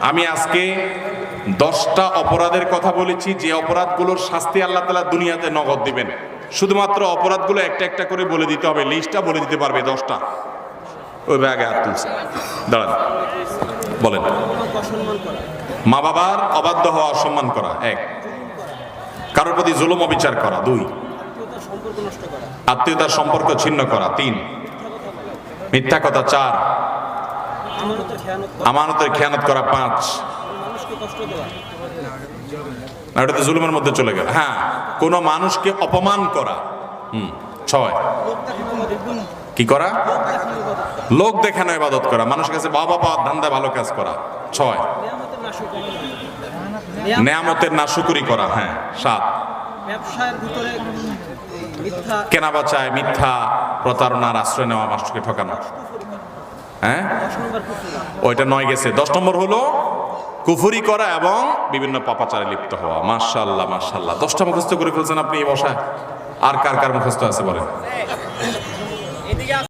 আমি আজকে দশটা অপরাধের কথা বলেছি, যে অপরাধগুলোর শাস্তি আল্লাহ তালা দুনিয়াতে নগদ দিবেন। শুধুমাত্র অপরাধগুলো একটা একটা করে বলে দিতে হবে, লিস্টটা বলে দিতে পারবে দশটা। ওই ব্যাগে হাত তুলছে। দাঁড়ান। বলেন। মা বাবার অবাধ্য হওয়া, অসম্মান করা, এক। কারোর প্রতি জুলুম, অবিচার করা, দুই। আত্মীয়তার সম্পর্ক ছিন্ন করা, তিন। মিথ্যা কথা, চার। আমানতের খেয়ানত করা পাঁচ। তো জুলুমের মধ্যে চলে গেল। হ্যাঁ কোন মানুষকে অপমান করা। হুম, ছয়। কি করা? লোক দেখানো ইবাদত করা, মানুষের কাছে বাবা পাওয়ার ধান্দা ভালো কাজ করা। ছয়। নেয়ামতের নাশুকুরি করা হ্যাঁ সাত। কেনা বাচায় মিথ্যা প্রতারণার আশ্রয় নেওয়া মানুষকে ঠকানো। হ্যাঁ? ওইটা নয় গেছে। দশ নম্বর হলো কুফুরি করা এবং বিভিন্ন পাপাচারে লিপ্ত হওয়া। মার্শাল্লাহ মার্শাল্লাহ দশটা মুখস্থ করে ফেলছেন আপনি এই বসায় আর কার কার মুখস্থ আছে বলেন?